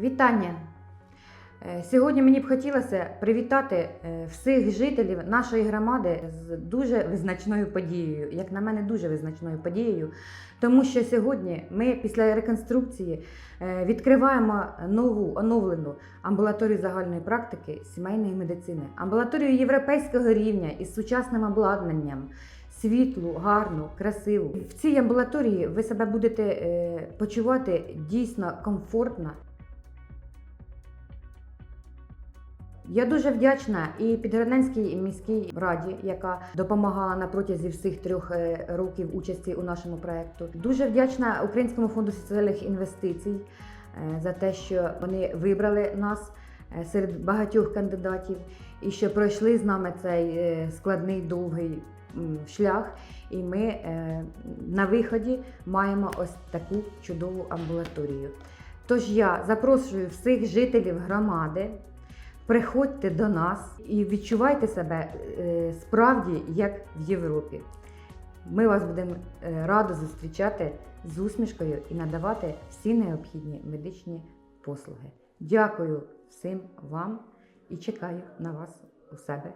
Вітання! Е, Сьогодні мені б хотілося привітати е, всіх жителів нашої громади з дуже визначною подією, як на мене, дуже визначною подією, тому що сьогодні ми після реконструкції е, відкриваємо нову оновлену амбулаторію загальної практики сімейної медицини, амбулаторію європейського рівня із сучасним обладнанням. Світлу, гарну, красиву. В цій амбулаторії ви себе будете почувати дійсно комфортно Я дуже вдячна і Підграненській міській раді, яка допомагала на протязі всіх трьох е, років участі у нашому проєкту. Дуже вдячна Українському фонду соціальних інвестицій е, за те, що вони вибрали нас е, серед багатьох кандидатів і що пройшли з нами цей складний довгий шлях. І ми на виході маємо ось таку чудову амбулаторію. Тож я запрошую всіх жителів громади. Приходьте до нас і відчувайте себе е, справді як в Європі. Ми вас будемо е, радо зустрічати з усмішкою і надавати всі необхідні медичні послуги. Дякую всім вам і чекаю на вас у себе